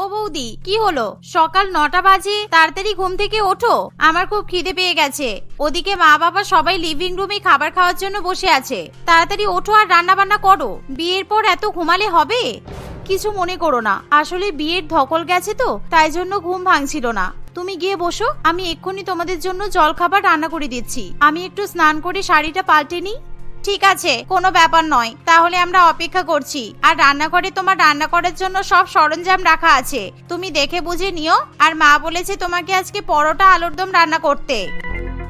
ও বৌদি, কি হলো? সকাল নটা বাজে, তাড়াতাড়ি ঘুম থেকে ওঠো। আমার খুব খিদে পেয়ে গেছে। ওদিকে মা বাবা সবাই লিভিং রুমে খাবার খাওয়ার জন্য বসে আছে। তাড়াতাড়ি ওঠো আর রান্না বান্না করো। বিয়ের পর এত ঘুমালে হবে? কিছু মনে করো না। আসলে বিয়ের ধকল গেছে তো, তাই জন্য ঘুম ভাঙছিল না। তুমি গিয়ে বসো, আমি এক্ষুনি তোমাদের জন্য জলখাবার রান্না করে দিচ্ছি। আমি একটু স্নান করে শাড়িটা পাল্টে নিই। ঠিক আছে, কোনো ব্যাপার নয়। তাহলে আমরা অপেক্ষা করছি। আর রান্নাঘরে তোমার রান্না করার জন্য সব সরঞ্জাম রাখা আছে। তুমি দেখে বুঝে নিও। আর মা বলেছে তোমাকে আজকে পরোটা, আলুর দম রান্না করতে।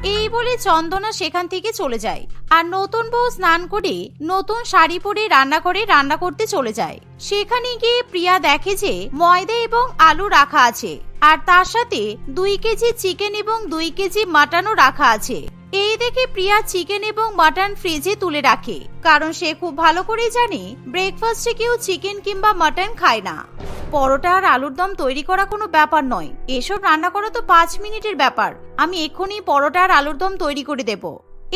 এই বলে চন্দনা সেখান থেকে চলে যায়। আর নতুন বউ স্নান করে নতুন শাড়ি পরে রান্না করে রান্না করতে চলে যায়। সেখানে গিয়ে প্রিয়া দেখে যে ময়দা এবং আলু রাখা আছে। আর তার সাথে দুই কেজি চিকেন এবং দুই কেজি মাটনও রাখা আছে। এই দেখে প্রিয়া চিকেন এবং মাটন ফ্রিজে তুলে রাখে, কারণ সে খুব ভালো করেই জানে ব্রেকফাস্টে কেউ চিকেন কিংবা মাটন খায় না। পরোটা আর আলুর দম তৈরি করা কোনো ব্যাপার নয়। এসব রান্না করা তো পাঁচ মিনিটের ব্যাপার। আমি এক্ষুনি পরোটা আর আলুর দম তৈরি করে দেব।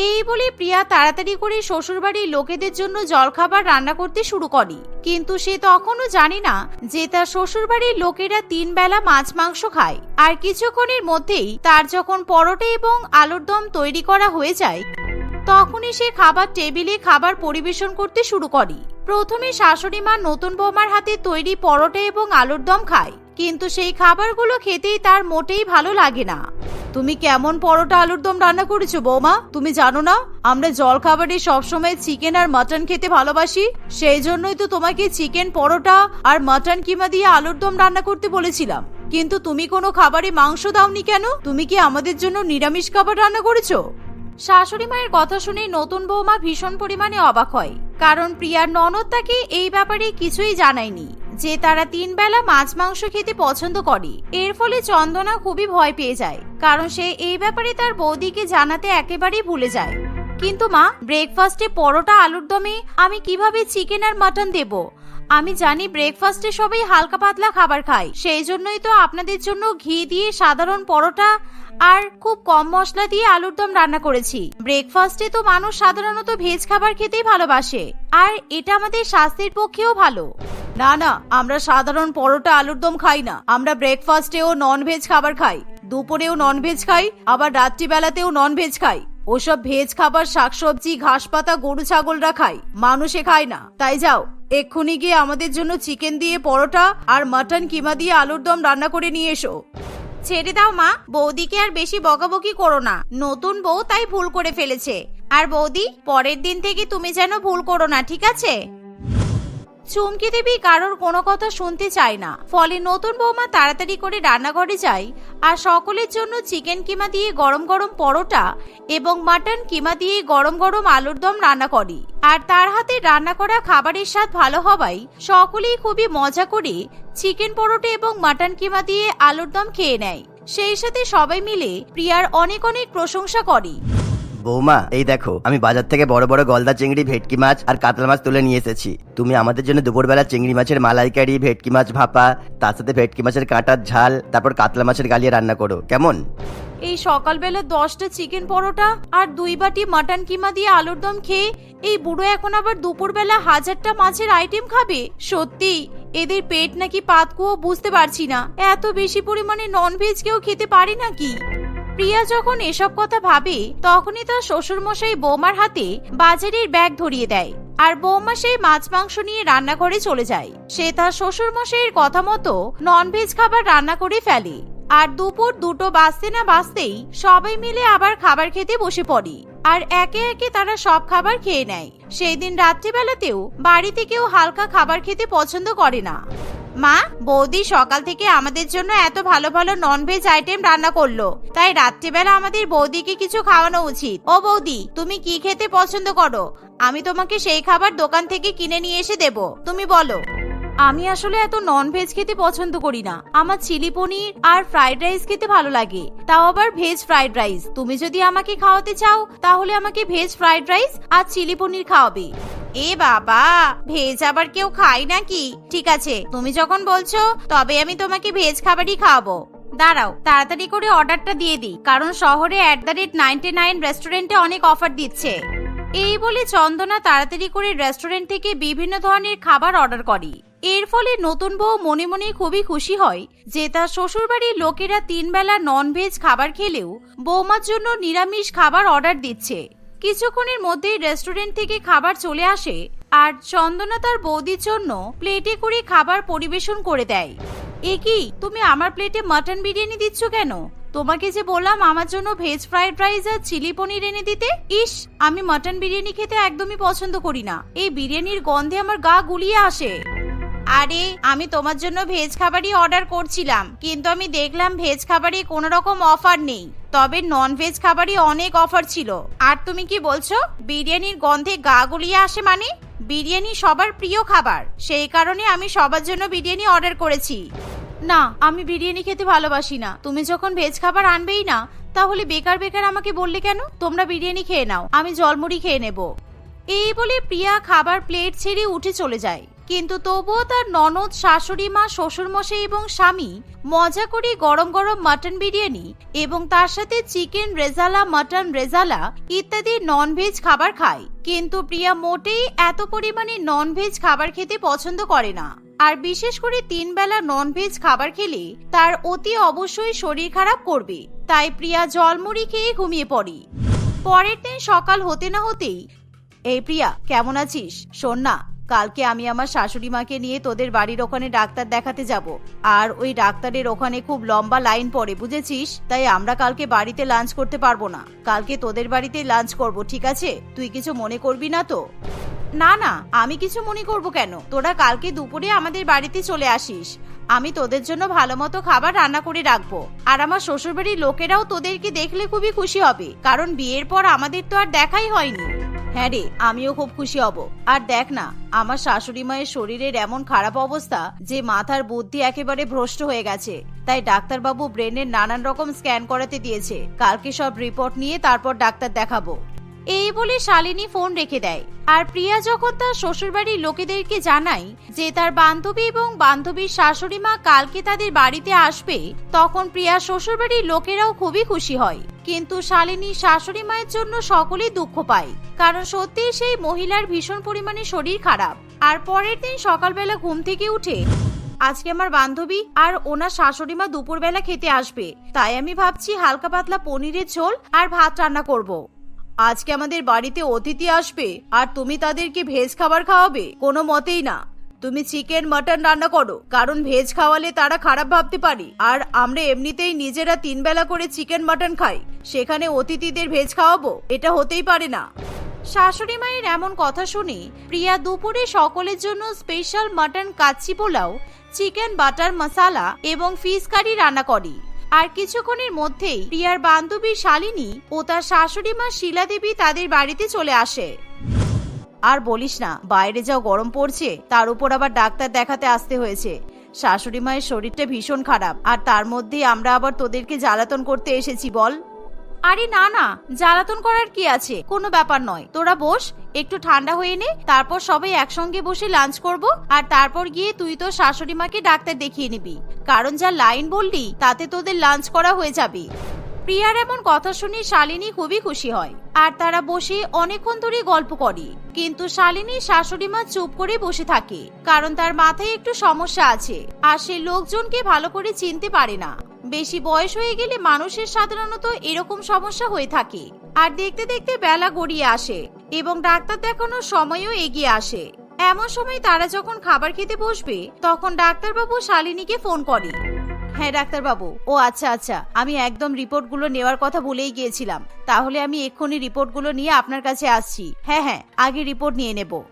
এই বলে প্রিয়া তাড়াতাড়ি করে শ্বশুরবাড়ির লোকেদের জন্য জলখাবার রান্না করতে শুরু করে। কিন্তু সে তখনও জানে না যে তার শ্বশুরবাড়ির লোকেরা তিন বেলা মাছ মাংস খায়। আর কিছুক্ষণের মধ্যেই তার যখন পরোটা এবং আলুর দম তৈরি করা হয়ে যায়, তখনই সে খাবার টেবিলে খাবার পরিবেশন করতে শুরু করে। প্রথমে শাশুড়ি মা নতুন বৌমার হাতে তৈরি পরোটা এবং আলুর দম খায়, কিন্তু সেই খাবারগুলো খেতেই তার মোটেই ভালো লাগে না। তুমি কেমন পরোটা আলুর দম রান্না করেছ, বৌমা? তুমি জানো না, আমরা জল খাবারে সবসময় চিকেন আর মাটন খেতে ভালোবাসি? সেই জন্যই তো তোমাকে চিকেন পরোটা আর মাটন কিমা দিয়ে আলুর দম রান্না করতে বলেছিলাম। কিন্তু তুমি কোনো খাবারে মাংস দাওনি কেন? তুমি কি আমাদের জন্য নিরামিষ খাবার রান্না করেছ? শাশুড়ি মায়ের কথা শুনে নতুন বৌমা ভীষণ পরিমাণে অবাক হয়, কারণ প্রিয়ার ননদ তাকে এই ব্যাপারে কিছুই জানায়নি। যে তারা তিন বেলা মাছ মাংস খেতে পছন্দ করে। এর ফলে চন্দনা খুবই ভয় পেয়ে যায়, কারণ সে এই ব্যাপারে তার বৌদিকে জানাতে একেবারেই ভুলে যায়। কিন্তু মা ব্রেকফাস্টে পরোটা আলুর দমে আমি কীভাবে চিকেন আর মাটন দেব? আমি জানি ব্রেকফাস্টে সবাই হালকা পাতলা খাবার খায়, সেই জন্যই তো আপনাদের জন্য ঘি দিয়ে সাধারণ পরোটা আর খুব কম মশলা দিয়ে আলুর দম রান্না করেছি। ব্রেকফাস্টে তো মানুষ সাধারণত ভেজ খাবার খেতেই ভালোবাসে, আর এটা আমাদের স্বাস্থ্যের পক্ষেও ভালো। না না, আমরা সাধারণ পরোটা, আলুর দম খাই না। আমরা ব্রেকফাস্টেও নন ভেজ খাবার খাই। দুপুরেও নন ভেজ খাই, আবার রাত্রিবেলাতেও নন ভেজ খাই। ওসব ভেজ খাবার, শাকসবজি ঘাস পাতা গরু ছাগলরা খায়। মানুষে খায় না। তাই যাও, এক্ষুনি গিয়ে আমাদের জন্য চিকেন দিয়ে পরোটা আর মাটন কিমা দিয়ে আলুর দম রান্না করে নিয়ে এসো। ছেড়ে দাও মা, বৌদিকে আর বেশি বকাবকি করো না। নতুন বউ তাই ভুল করে ফেলেছে। আর বৌদি, পরের দিন থেকে তুমি যেন ভুল করো না, ঠিক আছে? চুমকি দেবী কারোর কোনো কথা শুনতে চায় না। ফলে নতুন বৌমা তাড়াতাড়ি করে রান্নাঘরে যায় আর সকলের জন্য চিকেন কিমা দিয়ে গরম গরম পরোটা এবং মাটন কিমা দিয়ে গরম গরম আলুর দম রান্না করে। আর তার হাতে রান্না করা খাবারের স্বাদ ভালো হওয়ায় সকলেই খুবই মজা করে চিকেন পরোটা এবং মাটন কিমা দিয়ে আলুর দম খেয়ে নেয়। সেই সাথে সবাই মিলে প্রিয়ার অনেক অনেক প্রশংসা করে। বৌমা, এই দেখো, আমি বাজার থেকে বড় বড় গলদা চিংড়ি, ভেটকি মাছ আর কাতলা মাছ তুলে নিয়ে এসেছি। তুমি আমাদের জন্য দুপুরবেলা চিংড়ি মাছের মালাইকারি, ভেটকি মাছ ভাপা, তার সাথে ভেটকি মাছের কাঁটার ঝাল, তারপর কাতলা মাছের গালিয়ে রান্না করো। কেমন? এই সকালবেলা দশটা চিকেন পরোটা আর দুই বাটি মাটন কিমা দিয়ে আলুর দম খেয়ে, এই বুড়ো এখন আবার দুপুরবেলা হাজারটা মাছের আইটেম খাবে? সত্যি? এদের পেট নাকি পাতকুয়ো বুঝতে পারছি না। এত বেশি পরিমাণে ননভেজ কেউ খেতে পারে নাকি? প্রিয়া যখন এসব কথা ভাবে, তখনই তার শ্বশুর মশাই বৌমার হাতে বাজারের ব্যাগ ধরিয়ে দেয় আর বৌমা সেই মাছ মাংস নিয়ে রান্নাঘরে চলে যায়। সে তার শ্বশুর মশাইয়ের কথা মতো ননভেজ খাবার রান্না করে ফেলে আর দুপুর দুটো বাজতে না বাজতেই সবাই মিলে আবার খাবার খেতে বসে পড়ে আর একে একে তারা সব খাবার খেয়ে নেয়। সেই দিন রাত্রিবেলাতেও বাড়িতে কেউ হালকা খাবার খেতে পছন্দ করে না। মা, বৌদি সকাল থেকে আমাদের জন্য এত ভালো ভালো নন ভেজ আইটেম রান্না করল। তাই রাত্রিবেলা আমাদের বৌদিকে কিছু খাওয়ানো উচিত। ও বৌদি, তুমি কি খেতে পছন্দ করো? আমি তোমাকে সেই খাবার দোকান থেকে কিনে নিয়ে এসে দেব। তুমি বলো। আমি আসলে এত নন ভেজ খেতে পছন্দ করি না। আমার চিলি পনির আর ফ্রাইড রাইস খেতে ভালো লাগে। তাও আবার ভেজ ফ্রাইড রাইস তুমি যদি আমাকে খাওয়াতে চাও, তাহলে আমাকে ভেজ ফ্রাইড রাইস আর চিলি পনির খাওয়াবে। এ বাবা ভেজ আবার কেউ খায় নাকি? ঠিক আছে, তুমি যখন বলছো, তবে আমি তোমাকে ভেজ খাবারই খাওয়াবো। দাঁড়াও, তাড়াতাড়ি করে অর্ডারটা দিয়ে দিই। কারণ শহরে at the rate ninety nine রেস্টুরেন্টে অনেক অফার দিচ্ছে। এই বলে চন্দনা তাড়াতাড়ি করে রেস্টুরেন্ট থেকে বিভিন্ন ধরনের খাবার অর্ডার করে। এর ফলে নতুন বউ মনে মনে খুবই খুশি হয় যে তার শ্বশুরবাড়ির লোকেরা তিন বেলা ননভেজ খাবার খেলেও বৌমার জন্য নিরামিষ খাবার অর্ডার দিচ্ছে। কিছুক্ষণের মধ্যেই রেস্টুরেন্ট থেকে খাবার চলে আসে আর চন্দনা তার বৌদির জন্য প্লেটে করে খাবার পরিবেশন করে দেয়। এ কি তুমি আমার প্লেটে মাটন বিরিয়ানি দিচ্ছ কেন? তোমাকে যে বললাম আমার জন্য ভেজ ফ্রাইড রাইস আর চিলি পনির এনে দিতে? ইস, আমি মাটন বিরিয়ানি খেতে একদমই পছন্দ করি না। এই বিরিয়ানির গন্ধে আমার গা গুলিয়ে আসে। আরে, আমি তোমার জন্য ভেজ খাবারই অর্ডার করছিলাম, কিন্তু আমি দেখলাম ভেজ খাবারে কোনো রকম অফার নেই। তবে নন ভেজ খাবারই অনেক অফার ছিল। আর তুমি কি বলছো? বিরিয়ানির গন্ধে গা গুলিয়ে আসে মানে? বিরিয়ানি সবার প্রিয় খাবার। সেই কারণে আমি সবার জন্য বিরিয়ানি অর্ডার করেছি। না, আমি বিরিয়ানি খেতে ভালোবাসি না। তুমি যখন ভেজ খাবার আনবেই না, তাহলে বেকার বেকার আমাকে বললে কেন? তোমরা বিরিয়ানি খেয়ে নাও, আমি জলমুড়ি খেয়ে নেব। এই বলে প্রিয়া খাবার প্লেট ছেড়ে উঠে চলে যায়। কিন্তু তবুও তার ননদ, শাশুড়ি মা, শ্বশুরমশাই এবং স্বামী মজা করে গরম গরম মাটন বিরিয়ানি এবং তার সাথে চিকেন রেজালা, মাটন রেজালা ইত্যাদি ননভেজ খাবার খায়। কিন্তু প্রিয়া মোটেই এত পরিমাণে ননভেজ খাবার খেতে পছন্দ করে না। আর বিশেষ করে তিন বেলা ননভেজ খাবার খেলে তার অতি অবশ্যই শরীর খারাপ করবে। তাই প্রিয়া জলমুড়ি খেয়ে ঘুমিয়ে পড়ে। পরের দিন সকাল হতে না হতেই, এই প্রিয়া, কেমন আছিস? শোন না কালকে আমি আমার শাশুড়ি মাকে নিয়ে তোদের বাড়ির ওখানে ডাক্তার দেখাতে যাব। আর ওই ডাক্তারের ওখানে খুব লম্বা লাইন পড়ে, বুঝেছিস? তাই আমরা কালকে বাড়িতে লাঞ্চ করতে পারব না। কালকে তোদের বাড়িতে লাঞ্চ করব, ঠিক আছে? তুই কিছু মনে করবি না তো? না না, আমি কিছু মনে করব কেন? তোরা কালকে দুপুরে আমাদের বাড়িতে চলে আসিস। আমি তোদের জন্য ভালো মতো খাবার রান্না করে রাখব। আর আমার শ্বশুরবাড়ির লোকেরাও তোদেরকে দেখলে খুবই খুশি হবে। কারণ বিয়ের পর আমাদের তো আর দেখাই হয়নি। হ্যাঁ রে, আমিও খুব খুশি হব। আর দেখ না, আমার শাশুড়ি মায়ের শরীরের এমন খারাপ অবস্থা যে মাথার বুদ্ধি একেবারে ভ্রষ্ট হয়ে গেছে। তাই ডাক্তারবাবু ব্রেনের নানান রকম স্ক্যান করাতে দিয়েছে। কালকে সব রিপোর্ট নিয়ে তারপর ডাক্তার দেখাবো। এই বলে শালিনী ফোন রেখে দেয়। আর প্রিয়া যখন তার শ্বশুরবাড়ির লোকেদেরকে জানায় যে তার বান্ধবী এবং বান্ধবীর শাশুড়ি মা কালকে তাদের বাড়িতে আসবে, তখন প্রিয়া শ্বশুরবাড়ির লোকেরাও খুবই খুশি হয়। কিন্তু শালিনী শাশুড়ি মায়ের জন্য সকলেই দুঃখ পায়। কারণ সত্যিই সেই মহিলার ভীষণ পরিমাণে শরীর খারাপ। আর পরের দিন সকালবেলা ঘুম থেকে উঠে, আজকে আমার বান্ধবী আর ওনার শাশুড়ি মা দুপুরবেলা খেতে আসবে। তাই আমি ভাবছি হালকা পাতলা পনিরের ঝোল আর ভাত রান্না করব। আজকে আমাদের বাড়িতে অতিথি আসবে, আর তুমি তাদেরকে ভেজ খাবার খাওয়াবে, কোনো মতেই না। তুমি চিকেন, মাটন রান্না করো, কারণ ভেজ খাওয়ালে তারা খারাপ ভাবতে পারে। আর আমরা এমনিতেই নিজেরা তিন বেলা করে চিকেন, মাটন খাই, সেখানে অতিথিদের ভেজ খাওয়াবো, এটা হতেই পারে না। শাশুড়ি মায়ের এমন কথা শুনে প্রিয়া দুপুরে সকলের জন্য special mutton kacchi pulao chicken butter masala এবং ফিশ কারি রান্না করে। আর কিছুক্ষণের মধ্যেই প্রিয়ার বান্ধবী শালিনী ও তার শাশুড়ি মা শিলাদেবী তাদের বাড়িতে চলে আসে। আর বলিস না, বাইরে যাও গরম পড়ছে, তার উপর আবার ডাক্তার দেখাতে আসতে হয়েছে। শাশুড়ি মায়ের শরীরটা ভীষণ খারাপ, আর তার মধ্যেই আমরা আবার তোদেরকে জ্বালাতন করতে এসেছি, বল। আরে না না, জ্বালাতন করার কি আছে? কোনো ব্যাপার নয়। তোরা বস, একটু ঠান্ডা হয়ে নে, তারপর সবাই একসঙ্গে বসে লাঞ্চ করব, আর তারপর গিয়ে তুই তো শাশুড়ি মাকে ডাক্তার দেখিয়ে নিবি। কারণ যা লাইন বললি, তাতে তোদের লাঞ্চ করা হয়ে যাবে। প্রিয়ার এমন কথা শুনে শালিনী খুবই খুশি হয়। আর তারা বসে অনেকক্ষণ ধরে গল্প করে। কিন্তু শালিনী শাশুড়ি মা চুপ করে বসে থাকে। কারণ তার মাথায় একটু সমস্যা আছে। আর সে লোকজনকে ভালো করে চিনতে পারে না। বেশি বয়স হয়ে গেলে মানুষের সাধারণত এরকম সমস্যা হয়ে থাকে। আর দেখতে দেখতে বেলা গড়িয়ে আসে এবং ডাক্তার দেখানোর সময়ও এগিয়ে আসে। এমন সময় তারা যখন খাবার খেতে বসবে, তখন ডাক্তারবাবু শালিনীকে ফোন করে। হ্যাঁ ডাক্তারবাবু। ও আচ্ছা আচ্ছা। আমি একদম রিপোর্টগুলো নেওয়ার কথা বলেই গিয়েছিলাম। তাহলে আমি এক্ষুনি রিপোর্টগুলো নিয়ে আপনার কাছে আসছি। হ্যাঁ হ্যাঁ আগে রিপোর্ট নিয়ে নেব।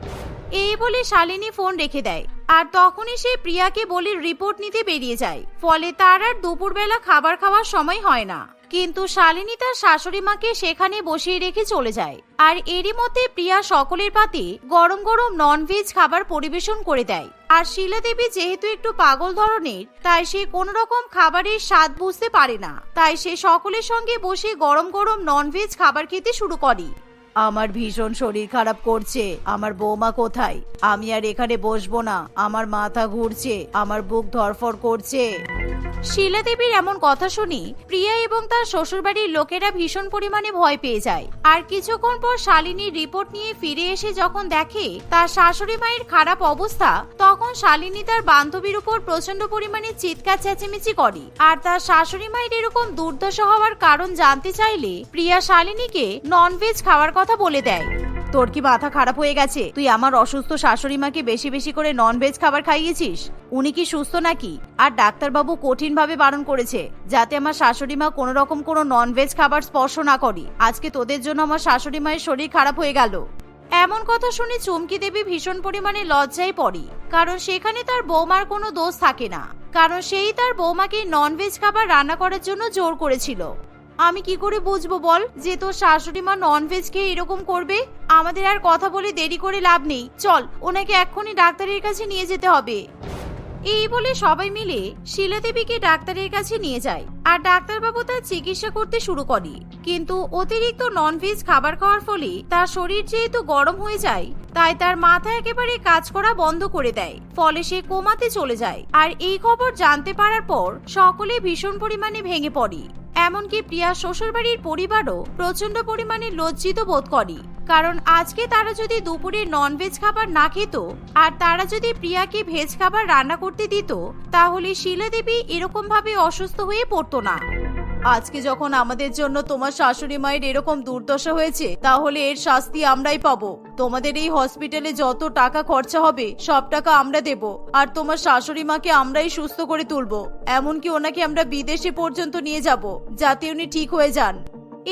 এই বলে শালিনী ফোন রেখে দেয়। আর তখনই সে প্রিয়াকে বলে রিপোর্ট নিতে বেরিয়ে যায়। ফলে তার আর দুপুরবেলা খাবার খাওয়ার সময় হয় না। কিন্তু শালিনী তার শাশুড়ি মাকে সেখানে বসিয়ে রেখে চলে যায়। আর এরই মধ্যে প্রিয়া সকলের পাতে গরম গরম ননভেজ খাবার পরিবেশন করে দেয়। আর শিলা দেবী যেহেতু একটু পাগল ধরনের, তাই সে কোন রকম খাবারের স্বাদ বুঝতে পারে না। তাই সে সকলের সঙ্গে বসে গরম গরম ননভেজ খাবার খেতে শুরু করে। আমার ভীষণ শরীর খারাপ করছে। আমার বৌমা কোথায়? আমি আর এখানে বসবো না। আমার মাথা ঘুরছে। আমার বুক ধরফর করছে। শিলা দেবীর এমন কথা শুনি, প্রিয়া এবং তার শ্বশুরবাড়ির লোকেরা ভীষণ পরিমাণে ভয় পেয়ে যায়। আর কিছুক্ষণ পর শালিনীর রিপোর্ট নিয়ে ফিরে এসে যখন দেখে তার শাশুড়ি মায়ের খারাপ অবস্থা, তখন শালিনী তার বান্ধবীর উপর প্রচণ্ড পরিমাণে চিৎকার, চেঁচেমেচি করে। আর তার শাশুড়ি মায়ের এরকম দুর্দশা হওয়ার কারণ জানতে চাইলে, প্রিয়া শালিনীকে ননভেজ খাওয়ার কথা বলে দেয়। তোর কি মাথা খারাপ হয়ে গেছে? তুই আমার অসুস্থ শাশুড়ি মাকে বেশি বেশি করে নন ভেজ খাবার খাইয়েছিস? উনি কি সুস্থ নাকি? আর ডাক্তারবাবু কঠিন ভাবে বারণ করেছে, যাতে আমার শাশুড়ি মা কোনো রকম কোনো নন ভেজ খাবার স্পর্শ না করি। আজকে তোদের জন্য আমার শাশুড়ি মায়ের শরীর খারাপ হয়ে গেল। এমন কথা শুনে চমকি দেবী ভীষণ পরিমাণে লজ্জায় পড়ে, কারণ সেখানে তার বৌমার কোনো দোষ থাকে না। কারণ সেই তার বৌমাকে ননভেজ খাবার রান্না করার জন্য জোর করেছিল। আমি কি করে বুঝব বল? যে তোর শাশুড়ি মা ননভেজ খেয়ে এরকম করবে? আমাদের আর কথা বলে দেরি করে লাভ নেই। চল, ওনাকে এক্ষুনি ডাক্তারের কাছে নিয়ে যেতে হবে। এই বলে সবাই মিলে শিলা দেবীকে ডাক্তারের কাছে নিয়ে যায় আর ডাক্তারবাবু তার চিকিৎসা করতে শুরু করে। কিন্তু অতিরিক্ত ননভেজ খাবার খাওয়ার ফলে তার শরীর যেহেতু গরম হয়ে যায়, তাই তার মাথা একেবারে কাজ করা বন্ধ করে দেয়। ফলে সে কোমাতে চলে যায়। আর এই খবর জানতে পারার পর সকলে ভীষণ পরিমাণে ভেঙে পড়ে। এমনকি প্রিয়া শ্বশুরবাড়ির পরিবারও প্রচণ্ড পরিমাণে লজ্জিত বোধ করে। কারণ আজকে তারা যদি দুপুরে ননভেজ খাবার না খেত, আর তারা যদি প্রিয়াকে ভেজ খাবার রান্না করতে দিত, তাহলে শিলা দেবী এরকম ভাবে অসুস্থ হয়ে পড়তো না। আজকে যখন আমাদের জন্য তোমার শাশুড়ি মায়ের এরকম দুর্দশা হয়েছে, তাহলে এর শাস্তি আমরাই পাবো। তোমাদের এই হসপিটালে যত টাকা খরচা হবে, সব টাকা আমরা দেব, আর তোমার শাশুড়ি মাকে আমরাই সুস্থ করে তুলবো। এমনকি ওনাকে আমরা বিদেশে পর্যন্ত নিয়ে যাব, যাতে উনি ঠিক হয়ে যান।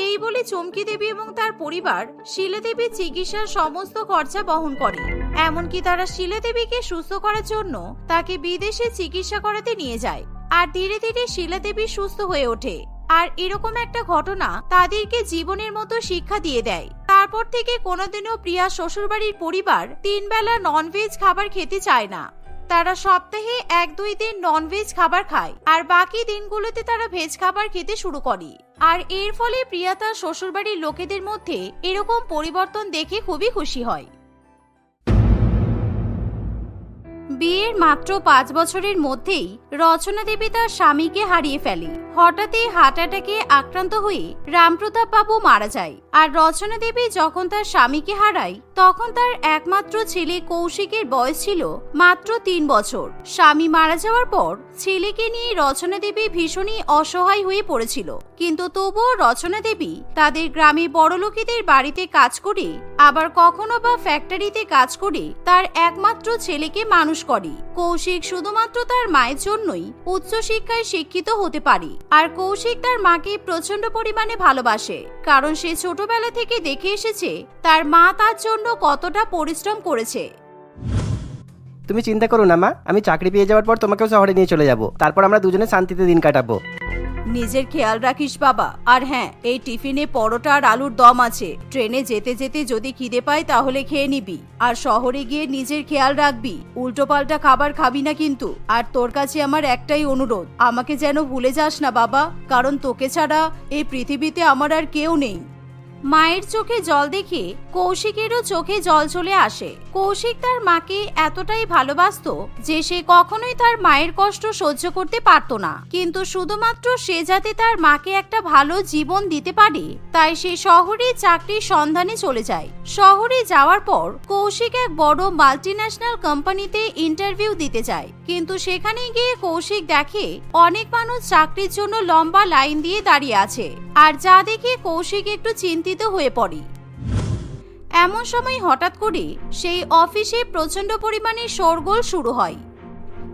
এই বলে চমকি দেবী এবং তার পরিবার শিলা দেবীর চিকিৎসার সমস্ত খরচা বহন করে। এমনকি তারা শিলা দেবীকে সুস্থ করার জন্য তাকে বিদেশে চিকিৎসা করাতে নিয়ে যায়। আর ধীরে ধীরে শিলা দেবী সুস্থ হয়ে ওঠে। আর এরকম একটা ঘটনা তাদেরকে জীবনের মতো শিক্ষা দিয়ে দেয়। তারপর থেকে কোনোদিনও প্রিয়া শ্বশুরবাড়ির পরিবার তিন বেলা ননভেজ খাবার খেতে চায় না। তারা সপ্তাহে এক দুই দিন ননভেজ খাবার খায়। আর বাকি দিনগুলোতে তারা ভেজ খাবার খেতে শুরু করে। আর এর ফলে প্রিয়া তার শ্বশুরবাড়ির লোকেদের মধ্যে এরকম পরিবর্তন দেখে খুবই খুশি হয়। বিয়ের মাত্র পাঁচ বছরের মধ্যেই রচনা দেবী তার স্বামীকে হারিয়ে ফেলে। হঠাৎই হার্ট অ্যাটাকে আক্রান্ত হয়ে রামপ্রতাপ বাবু মারা যায়। আর রচনা দেবী যখন তার স্বামীকে হারায় তখন তার একমাত্র ছেলে কৌশিকের বয়স ছিল মাত্র তিন বছর। স্বামী মারা যাওয়ার পর ছেলেকে নিয়ে রচনা দেবী ভীষণই অসহায় হয়ে পড়েছিল। কিন্তু তবুও রচনা দেবী তাদের গ্রামে বড়লোকেদের বাড়িতে কাজ করে, আবার কখনো বা ফ্যাক্টরিতে কাজ করে তার একমাত্র ছেলেকে মানুষ করে। কৌশিক শুধুমাত্র তার মায়ের জন্যই উচ্চশিক্ষায় শিক্ষিত হতে পারে। আর কৌশিক তার মাকে প্রচণ্ড পরিমাণে ভালোবাসে, কারণ সে ছোটবেলা থেকে দেখে এসেছে তার মা তার জন্য কতটা পরিশ্রম করেছে। তুমি চিন্তা করো না মা। আমি চাকরি পেয়ে যাওয়ার পর তোমাকেও শহরে নিয়ে চলে যাব। তারপর আমরা দুজনে শান্তিতে দিন কাটাবো। নিজের খেয়াল রাখিস বাবা। আর হ্যাঁ এই টিফিনে পরোটা আর আলুর দম আছে। ট্রেনে যেতে যেতে যদি খিদে পায় তাহলে খেয়ে নিবি। আর শহরে গিয়ে নিজের খেয়াল রাখবি। উল্টো পাল্টা খাবার খাবি না কিন্তু। আর তোর কাছে আমার একটাই অনুরোধ। আমাকে যেন ভুলে যাস না বাবা। কারণ তোকে ছাড়া এই পৃথিবীতে আমার আর কেউ নেই। মায়ের চোখে জল দেখে কৌশিকেরও চোখে জল চলে আসে। কৌশিক তার মাকে এতটাই ভালোবাসতো যে সে কখনোই তার মায়ের কষ্ট সহ্য করতে পারত না। কিন্তু শুধুমাত্র সে যাতে তার মাকে একটা ভালো জীবন দিতে পারে, তাই সে শহরে চাকরির সন্ধানে চলে যায়। শহরে যাওয়ার পর কৌশিক এক বড় মাল্টিন্যাশনাল কোম্পানিতে ইন্টারভিউ দিতে যায়। কিন্তু সেখানে গিয়ে কৌশিক দেখে অনেক মানুষ চাকরির জন্য লম্বা লাইন দিয়ে দাঁড়িয়ে আছে। আর যা দেখে কৌশিক একটু চিন্তিত হয়ে পড়ে। এমন সময় হঠাৎ করে সেই অফিসে প্রচণ্ড পরিমাণে শোরগোল শুরু হয়।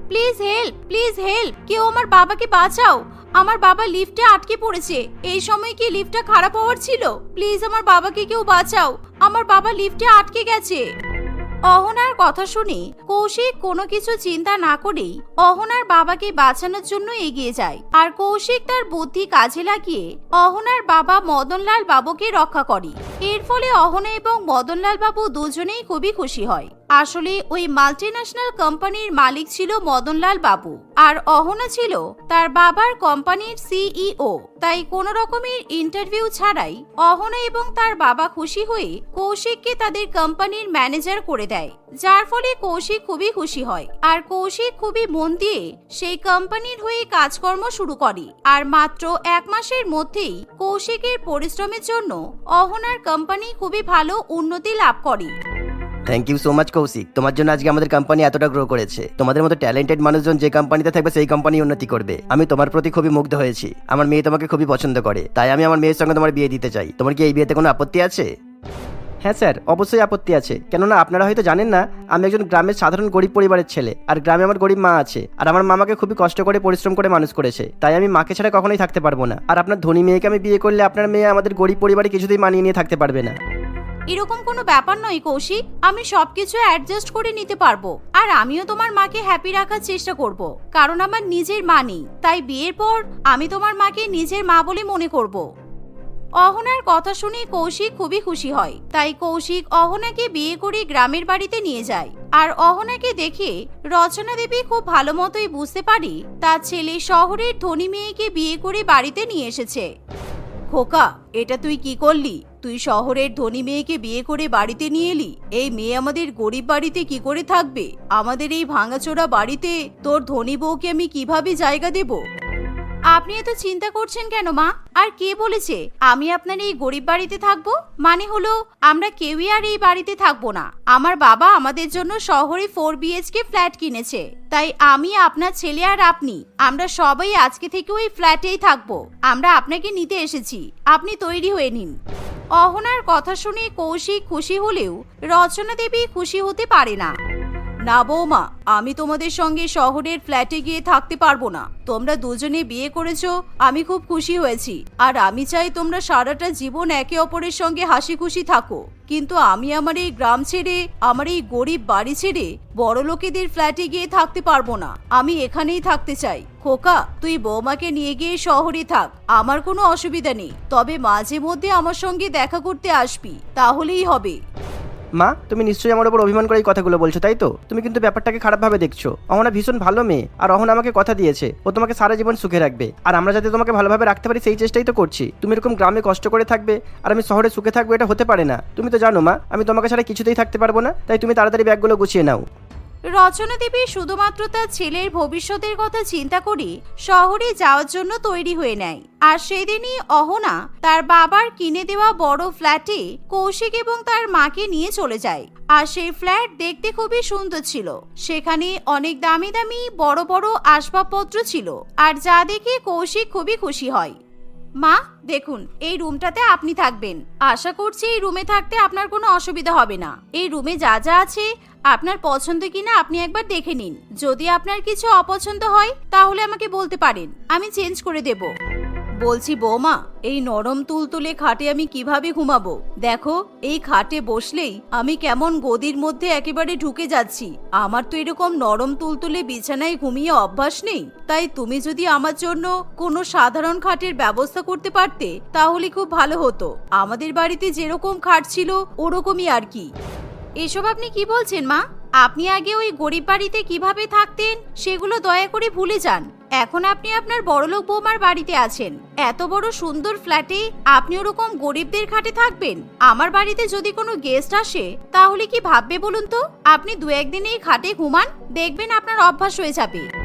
প্লিজ হেল্প প্লিজ হেল্প, কেউ আমার বাবাকে বাঁচাও। আমার বাবা লিফটে আটকে পড়েছে। এই সময় কি লিফটটা খারাপ হওয়ার ছিল? প্লিজ আমার বাবাকে কেউ বাঁচাও। আমার বাবা লিফটে আটকে গেছে। অহনার কথা শুনে কৌশিক কোনো কিছু চিন্তা না করেই অহনার বাবাকে বাঁচানোর জন্য এগিয়ে যায়। আর কৌশিক তার বুদ্ধি কাজে লাগিয়ে অহনার বাবা মদনলাল বাবুকে রক্ষা করে। এর ফলে অহনা এবং মদনলাল বাবু দুজনেই খুবই খুশি হয়। আসলে ওই মাল্টিন্যাশনাল কোম্পানির মালিক ছিল মদনলাল বাবু, আর অহনা ছিল তার বাবার কোম্পানির সিইও তাই কোন রকমের ইন্টারভিউ ছাড়াই অহনা এবং তার বাবা খুশি হয়ে কৌশিককে তাদের কোম্পানির ম্যানেজার করে দেয়, যার ফলে কৌশিক খুবই খুশি হয়। আর কৌশিক খুবই মন দিয়ে সেই কোম্পানির হয়ে কাজকর্ম শুরু করে, আর মাত্র এক মাসের মধ্যেই কৌশিকের পরিশ্রমের জন্য অহনার কোম্পানি খুবই ভালো উন্নতি লাভ করে। Thank you so much Kaushik তোমার জন্য আজকে আমাদের কোম্পানি এতটা গ্রো করেছে। তোমাদের মতো ট্যালেন্টেড মানুষজন যে কোম্পানিতে থাকবে, সেই কোম্পানি উন্নতি করবে। আমি তোমার প্রতি খুবই মুগ্ধ হয়েছি। আমার মেয়ে তোমাকে খুবই পছন্দ করে। তাই আমি আমার মেয়ের সঙ্গে তোমার বিয়ে দিতে চাই। তোমার কি এই বিয়েতে কোনো আপত্তি আছে? হ্যাঁ স্যার, অবশ্যই আপত্তি আছে। কেননা আপনারা হয়তো জানেন না, আমি একজন গ্রামের সাধারণ গরিব পরিবারের ছেলে। আর গ্রামে আমার গরিব মা আছে। আর আমার মামাকে খুবই কষ্ট করে, পরিশ্রম করে মানুষ করেছে। তাই আমি মাকে ছাড়া কখনোই থাকতে পারব না। আর আপনার ধনী মেয়েকে আমি বিয়ে করলে আপনার মেয়ে আমাদের গরিব পরিবারে কিছুতেই মানিয়ে নিয়ে থাকতে পারবে না। এরকম কোনো ব্যাপার নয়, কৌশিক। আমি সবকিছু অ্যাডজাস্ট করে নিতে পারব। আর আমিও তোমার মাকে হ্যাপি রাখার চেষ্টা করব। কারণ আমার নিজের মা নেই। তাই বিয়ের পর আমি তোমার মাকে নিজের মা বলে মনে করব। অহনার কথা শুনে কৌশিক খুবই খুশি হয়। তাই কৌশিক অহনাকে বিয়ে করে গ্রামের বাড়িতে নিয়ে যায়। আর অহনাকে দেখে রচনা দেবী খুব ভালো মতোই বুঝতে পারি তার ছেলে শহরের ধনী মেয়েকে বিয়ে করে বাড়িতে নিয়ে এসেছে। খোকা, এটা তুই কি করলি? তুই শহরের ধনী মেয়েকে বিয়ে করে বাড়িতে নিয়ে এলি? এই মেয়ে আমাদের গরিব বাড়িতে কি করে থাকবে? আমাদের এই ভাঙাচোরা বাড়িতে তোর ধনী বউকে আমি কীভাবে জায়গা দেব? আপনি এত চিন্তা করছেন কেন, মা? আর কে বলেছে আমি আপনার এই গরিব বাড়িতে থাকব? মানে হলো, আমরা কেউই আর এই বাড়িতে থাকব না। আমার বাবা আমাদের জন্য শহরে ফোর বিএইচকে ফ্ল্যাট কিনেছে। তাই আমি, আপনার ছেলে আর আপনি, আমরা সবাই আজকে থেকে ওই ফ্ল্যাটেই থাকব। আমরা আপনাকে নিতে এসেছি। আপনি তৈরি হয়ে নিন। অহনার কথা শুনে কৌশিক খুশি হলেও রচনা দেবী খুশি হতে পারে না। না বৌমা, আমি তোমাদের সঙ্গে শহরের ফ্ল্যাটে গিয়ে থাকতে পারব না। তোমরা দুজনে বিয়ে করেছ, আমি খুব খুশি হয়েছি। আর আমি চাই তোমরা সারাটা জীবন একে অপরের সঙ্গে হাসি খুশি থাকো। কিন্তু আমি আমার এই গ্রাম ছেড়ে, আমার এই গরিব বাড়ি ছেড়ে বড় লোকেদের ফ্ল্যাটে গিয়ে থাকতে পারব না। আমি এখানেই থাকতে চাই। খোকা, তুই বৌমাকে নিয়ে গিয়ে শহরে থাক, আমার কোনো অসুবিধা নেই। তবে মাঝে মধ্যে আমার সঙ্গে দেখা করতে আসবি, তাহলেই হবে। মা, তুমি নিশ্চয়ই আমার উপর অভিমান করে এই কথাগুলো বলছো, তাই তো? তুমি কিন্তু ব্যাপারটাকে খারাপভাবে দেখছ। অহনা ভীষণ ভালো মেয়ে, আর অহনা আমাকে কথা দিয়েছে, ও তোমাকে সারা জীবন সুখে রাখবে। আর আমরা যাতে তোমাকে ভালোভাবে রাখতে পারি, সেই চেষ্টাই তো করছি। তুমি এরকম গ্রামে কষ্ট করে থাকবে, আর আমি শহরে সুখে থাকব, এটা হতে পারে না। তুমি তো জানো মা, আমি তোমাকে ছাড়া কিছুতেই থাকতে পারব না, তাই তুমি তাড়াতাড়ি ব্যাগগুলো গুছিয়ে নাও। রচনা দেবী শুধুমাত্র তার ছেলের ভবিষ্যতের কথা চিন্তা করে শহরে যাওয়ার জন্য তৈরি হয়ে নেয়। আর সেদিনই অহনা তার বাবার কিনে দেওয়া বড় ফ্ল্যাটে কৌশিক এবং তার মাকে নিয়ে চলে যায়। আর সেই ফ্ল্যাট দেখতে খুবই সুন্দর ছিল। সেখানে অনেক দামি দামি বড় বড় আসবাবপত্র ছিল। আর যা দেখে কৌশিক খুবই খুশি হয়। মা, দেখুন, এই রুমটাতে আপনি থাকবেন। আশা করছি এই রুমে থাকতে আপনার কোনো অসুবিধা হবে না। এই রুমে যা যা আছে, আপনার পছন্দ কিনা আপনি একবার দেখে নিন। যদি আপনার কিছু অপছন্দ হয়, তাহলে আমাকে বলতে পারেন। আমি চেঞ্জ করে দেব। বলছি, বৌমা, এই নরম তুলতুলে খাটে আমি কীভাবে ঘুমাবো? দেখো, এই খাটে বসলেই আমি কেমন গদির মধ্যে একেবারে ঢুকে যাচ্ছি। আমার তো এরকম নরম তুলতুলে বিছানায় ঘুমিয়ে অভ্যাস নেই। তাই তুমি যদি আমার জন্য কোনো সাধারণ খাটের ব্যবস্থা করতে পারতে, তাহলে খুব ভালো হতো। আমাদের বাড়িতে যেরকম খাট ছিল, ওরকমই আর কি। এসব আপনি কি বলছেন, মা? আপনি আগে ওই গরিব বাড়িতে কীভাবে থাকতেন, সেগুলো দয়া করে ভুলে যান। এখন আপনি আপনার বড়লোক বৌমার বাড়িতে আছেন। এত বড় সুন্দর ফ্ল্যাটে আপনি ওরকম গরিবদের খাটে থাকবেন? আমার বাড়িতে যদি কোনো গেস্ট আসে, তাহলে কি ভাববে বলুন তো? আপনি দু একদিন এই খাটে ঘুমান, দেখবেন আপনার অভ্যাস হয়ে যাবে।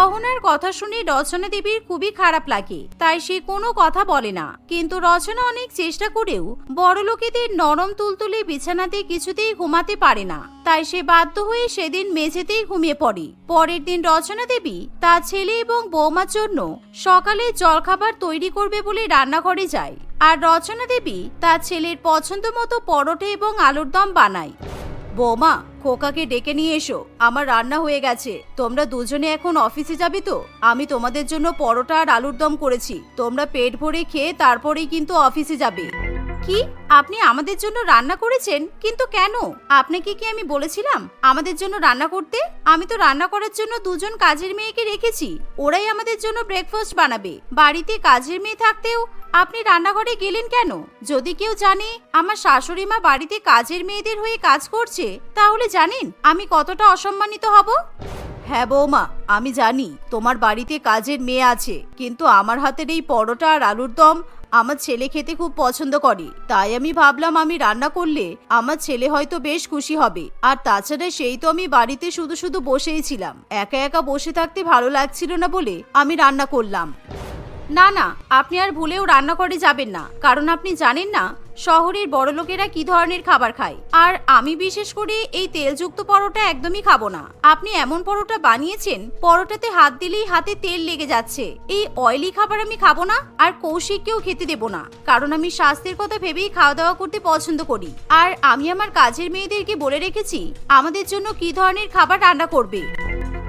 অহনার কথা শুনে রচনা দেবীর খুবই খারাপ লাগে, তাই সে কোনো কথা বলে না। কিন্তু রচনা অনেক চেষ্টা করেও বড় লোকেদের নরম তুলতুলে বিছানাতে কিছুতেই ঘুমাতে পারে না। তাই সে বাধ্য হয়ে সেদিন মেঝেতেই ঘুমিয়ে পড়ে। পরের দিন রচনা দেবী তার ছেলে এবং বৌমার জন্য সকালে জলখাবার তৈরি করবে বলে রান্নাঘরে যায়। আর রচনা দেবী তার ছেলের পছন্দ মতো পরোটা এবং আলুর দম বানায়। বৌমা, খোকাকে ডেকে নিয়ে এসো। আমার রান্না হয়ে গেছে। তোমরা দুজনে এখন অফিসে যাবে তো? আমি তোমাদের জন্য পরোটা আর আলুর দম করেছি। তোমরা পেট ভরে খেয়ে তারপরেই কিন্তু অফিসে যাবে। কি? আপনি আমাদের জন্য রান্না করেছেন? কিন্তু কেন? আপনাকে কি আমি বলেছিলাম আমাদের জন্য রান্না করতে? আমি তো রান্না করার জন্য দুজন কাজের মেয়েকে রেখেছি। ওরাই আমাদের জন্য ব্রেকফাস্ট বানাবে। বাড়িতে কাজের মেয়ে থাকতেও আপনি রান্নাঘরে গেলেন কেন? যদি কেউ জানে আমার শাশুড়ি মা বাড়িতে কাজের মেয়েদের হয়ে কাজ করছে, তাহলে জানেন আমি কতটা অসম্মানিত হব? হ্যাঁ বৌমা, আমি জানি তোমার বাড়িতে কাজের মেয়ে আছে, কিন্তু আমার হাতের এই পরোটা আর আলুর দম আমার ছেলে খেতে খুব পছন্দ করে। তাই আমি ভাবলাম আমি রান্না করলে আমার ছেলে হয়তো বেশ খুশি হবে। আর তাছাড়া সেই তো আমি বাড়িতে শুধু শুধু বসেই ছিলাম। একা একা বসে থাকতে ভালো লাগছিল না বলে আমি রান্না করলাম। না না, আপনি আর ভুলেও রান্নাঘরে যাবেন না। কারণ আপনি জানেন না, শহরের বড়লোকেরা কি ধরনের খাবার খায়। আর আমি বিশেষ করে এই তেলযুক্ত পরোটা একদমই খাব না। আপনি এমন পরোটা বানিয়েছেন, পরোটাতে হাত দিলেই হাতে তেল লেগে যাচ্ছে। এই অয়েলি খাবার আমি খাব না, আর কৌশিককেও খেতে দেবো না। কারণ আমি স্বাস্থ্যের কথা ভেবেই খাওয়া দাওয়া করতে পছন্দ করি। আর আমি আমার কাজের মেয়েদেরকে বলে রেখেছি, আমাদের জন্য কি ধরনের খাবার রান্না করবে?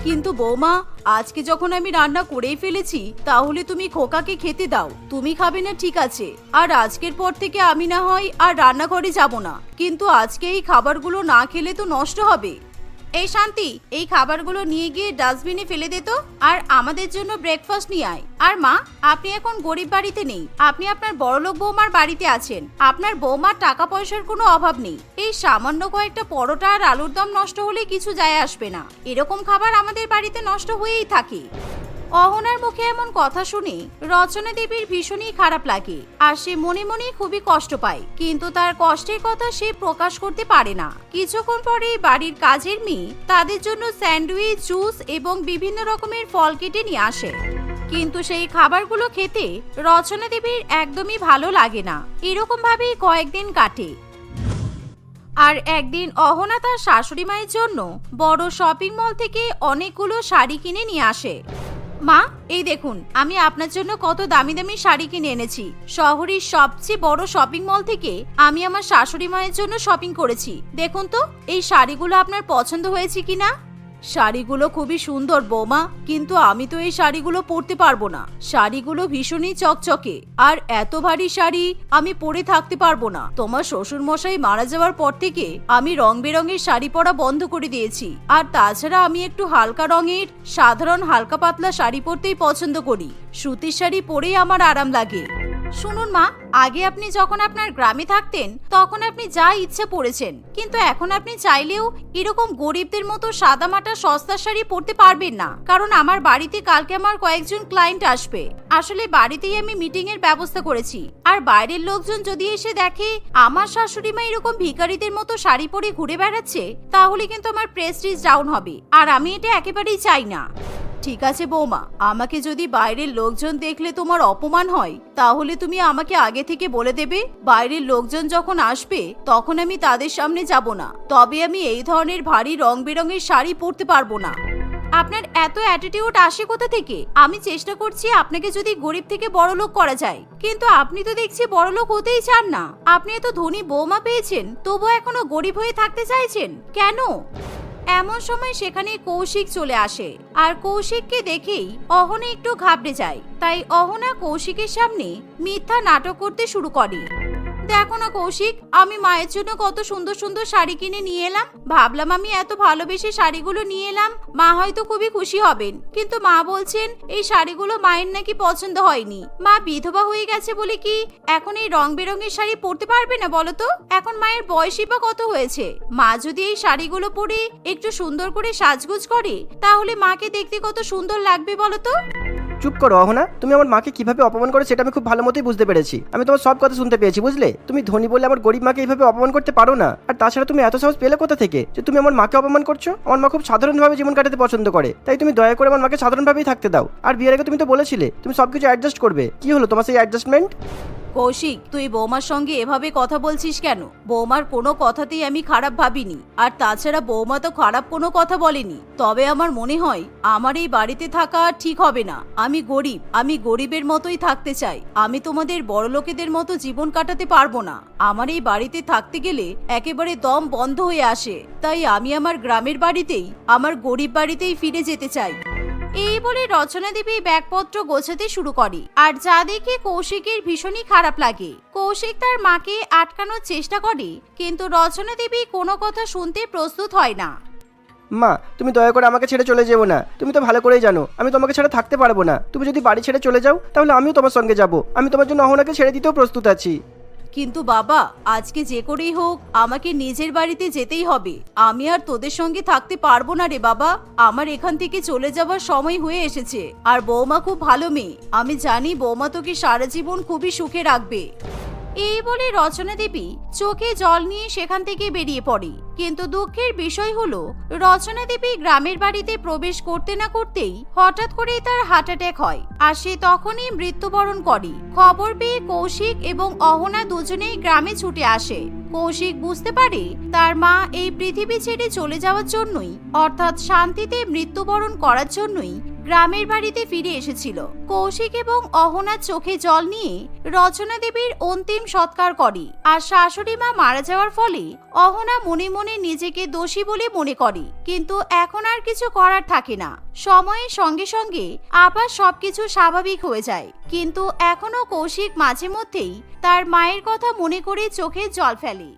কিন্তু বৌমা, আজকে যখন আমি রান্না করেই ফেলেছি, তাহলে তুমি খোকাকে খেতে দাও। তুমি খাবে না, ঠিক আছে। আর আজকের পর থেকে আমি না হয় আর রান্নাঘরে যাব না। কিন্তু আজকে এই খাবারগুলো না খেলে তো নষ্ট হবে। এই শান্তি, এই খাবারগুলো নিয়ে গিয়ে ডাস্টবিনে ফেলে দে তো। আর আমাদের জন্য ব্রেকফাস্ট নিয়ে আয়। আর মা, আপনি এখন গরিব বাড়িতে নেই। আপনি আপনার বড়লোক বৌমার বাড়িতে আছেন। আপনার বৌমার টাকা পয়সার কোনো অভাব নেই। এই সামান্য কয়েকটা পরোটা আর আলুর দম নষ্ট হলে কিছু যায় আসবে না। এরকম খাবার আমাদের বাড়িতে নষ্ট হয়েই থাকে। অহনার মুখে এমন কথা শুনে রচনা দেবীর ভীষণই খারাপ লাগে, আর সে মনে মনে খুবই কষ্ট পায়, কিন্তু তার কষ্টের কথা সে প্রকাশ করতে পারে না। কিছুক্ষণ পরে বাড়ির কাজের মেয়ে তাদের জন্য স্যান্ডউইচ, জুস এবং বিভিন্ন রকমের ফল কেটে নিয়ে আসে। কিন্তু সেই খাবারগুলো খেতে রচনা দেবীর একদমই ভালো লাগে না। এরকম ভাবেই কয়েকদিন কাটে। আর একদিন অহনা তার শাশুড়ি মায়ের জন্য বড় শপিং মল থেকে অনেকগুলো শাড়ি কিনে নিয়ে আসে। মা, এই দেখুন, আমি আপনার জন্য কত দামি দামি শাড়ি কিনে এনেছি। শহরের সবচেয়ে বড় শপিং মল থেকে আমি আমার শাশুড়ি মায়ের জন্য শপিং করেছি। দেখুন তো, এই শাড়িগুলো আপনার পছন্দ হয়েছে কিনা? শাড়িগুলো খুবই সুন্দর, বৌমা। কিন্তু আমি তো এই শাড়িগুলো পরতে পারব না। শাড়িগুলো ভীষণই চকচকে। আর এত ভারী শাড়ি আমি পরে থাকতে পারব না। তোমার শ্বশুর মশাই মারা যাওয়ার পর থেকে আমি রং বেরঙের শাড়ি পরা বন্ধ করে দিয়েছি। আর তাছাড়া আমি একটু হালকা রঙের, সাধারণ হালকা পাতলা শাড়ি পরতেই পছন্দ করি। সুতির শাড়ি পরেই আমার আরাম লাগে। শুনুন মা, আগে আপনি যখন আপনার গ্রামে থাকতেন, তখন আপনি যা ইচ্ছে পড়েছেন, কিন্তু এখন আপনি চাইলেও এরকম গরিবদের মতো সাদামাটা, সস্তা শাড়ি পরতে পারবেন না। কারণ আমার বাড়িতে কালকে আমার কয়েকজন ক্লায়েন্ট আসবে। আসলে বাড়িতেই আমি মিটিং এর ব্যবস্থা করেছি। আর বাইরের লোকজন যদি এসে দেখে আমার শাশুড়ি মা এরকম ভিখারিদের মতো শাড়ি পরে ঘুরে বেড়াচ্ছে, তাহলে কিন্তু আমার প্রেস্টিজ ডাউন হবে। আর আমি এটা একেবারেই চাই না। ঠিক আছে বৌমা, আমাকে যদি বাইরের লোকজন দেখলে তোমার অপমান হয়, তাহলে তুমি আমাকে আগে থেকে বলে দেবে, বাইরের লোকজন যখন আসবে, তখন আমি তাদের সামনে যাব না। তবে আমি এই ধরনের ভারী রং বেরঙের শাড়ি পরতে পারব না। আপনার এত অ্যাটিটিউড আসে কোথা থেকে? আমি চেষ্টা করছি আপনাকে যদি গরিব থেকে বড় লোক করা যায়। কিন্তু আপনি তো দেখছি বড় লোক হতেই চান না। আপনি এত ধনী বৌমা পেয়েছেন, তবুও এখনও গরিব হয়ে থাকতে চাইছেন। কেন? এমন সময় সেখানে কৌশিক চলে আসে। আর কৌশিককে দেখেই অহনা একটু ঘাবড়ে যায়। তাই অহনা কৌশিকের সামনে মিথ্যা নাটক করতে শুরু করে। দেখো না কৌশিক, আমি মায়ের জন্য কত সুন্দর সুন্দর শাড়ি কিনে নিয়ে এলাম। ভাবলাম আমি এত ভালোবেসে শাড়িগুলো নিয়ে এলাম, মা হয়তো খুবই খুশি হবেন। কিন্তু মা বলছেন, এই শাড়িগুলো মায়ের নাকি পছন্দ হয়নি। মা বিধবা হয়ে গেছে বলে কি, এখন এই রং বেরঙের শাড়ি পরতে পারবে না বলো তো? এখন মায়ের বয়সই বা কত হয়েছে? মা যদি এই শাড়িগুলো পরে একটু সুন্দর করে সাজগুজ করে, তাহলে মাকে দেখতে কত সুন্দর লাগবে বলো তো? চুপ করো, অহনা। তুমি আমার মাকে কীভাবে অপমান করে সেটা আমি খুব ভালো মতোই বুঝতে পেরেছি। আমি তোমার সব কথা শুনতে পেয়েছি, বুঝলে? তুমি ধনী বলে আমার গরিব মাকে এইভাবে অপমান করতে পারো না। আর তাছাড়া তুমি এত সাহস পেলে কোথা থেকে যে তুমি আমার মাকে অপমান করছ? আমার মা খুব সাধারণভাবে জীবন কাটাতে পছন্দ করে। তাই তুমি দয়া করে আমার মাকে সাধারণভাবেই থাকতে দাও। আর বিয়ের আগে তুমি তো বলেছিলে, তুমি সবকিছু অ্যাডজাস্ট করবে। কি হলো তোমার সেই অ্যাডজাস্টমেন্ট কৌশিক, তুই বৌমার সঙ্গে এভাবে কথা বলছিস কেন? বৌমার কোনো কথাতেই আমি খারাপ ভাবিনি। আর তাছাড়া বৌমা তো খারাপ কোনো কথা বলেনি। তবে আমার মনে হয়, আমার এই বাড়িতে থাকা ঠিক হবে না। আমি গরিব, আমি গরিবের মতোই থাকতে চাই। আমি তোমাদের বড় লোকেদের মতো জীবন কাটাতে পারব না। আমার এই বাড়িতে থাকতে গেলে একেবারে দম বন্ধ হয়ে আসে। তাই আমি আমার গ্রামের বাড়িতেই, আমার গরিব বাড়িতেই ফিরে যেতে চাই। এই বলে রচনা দেবী ব্যাগপত্র গোছাতে শুরু করে। আর যা দেখে কৌশিকের ভীষণই খারাপ লাগে। কৌশিক তার মাকে আটকানোর চেষ্টা করে, কিন্তু রচনা দেবী কোনো কথা শুনতে প্রস্তুত হয় না। মা, তুমি দয়া করে আমাকে ছেড়ে চলে যেও না। তুমি তো ভালো করেই জানো, আমি তোমাকে ছাড়া থাকতে পারব না। তুমি যদি বাড়ি ছেড়ে চলে যাও, তাহলে আমিও তোমার সঙ্গে যাব। আমি তোমার জন্য অহনাকে ছেড়ে দিতেও প্রস্তুত আছি। কিন্তু বাবা, আজকে যে করেই হোক, আমাকে নিজের বাড়িতে যেতেই হবে। আমি আর তোদের সঙ্গে থাকতে পারব না রে বাবা। আমার এখান থেকে চলে যাবার সময় হয়ে এসেছে। আর বৌমা খুব ভালো মেয়ে। আমি জানি বৌমা তোকে সারা জীবন খুবই সুখে রাখবে। এই বলে রচনা দেবী চোখে জল নিয়ে সেখান থেকে বেরিয়ে পড়ে। কিন্তু দুঃখের বিষয় হলো, রচনা দেবী গ্রামের বাড়িতে প্রবেশ করতে না করতেই হঠাৎ করেই তার হার্ট অ্যাটাক হয় আর সে তখনই মৃত্যুবরণ করে। খবর পেয়ে কৌশিক এবং অহনা দুজনেই গ্রামে ছুটে আসে। কৌশিক বুঝতে পারে তার মা এই পৃথিবী ছেড়ে চলে যাওয়ার জন্যই, অর্থাৎ শান্তিতে মৃত্যুবরণ করার জন্যই গ্রামের বাড়িতে ফিরে এসেছিল। কৌশিক এবং অহনার চোখে জল নিয়ে রচনা দেবীর অন্তিম সৎকার করে। আর শাশুড়ি মা মারা যাওয়ার ফলে অহনা মনে মনে নিজেকে দোষী বলে মনে করে। কিন্তু এখন আর কিছু করার থাকে না। সময়ের সঙ্গে সঙ্গে আবার সবকিছু স্বাভাবিক হয়ে যায়। কিন্তু এখনও কৌশিক মাঝে মধ্যেই তার মায়ের কথা মনে করে চোখে জল ফেলে।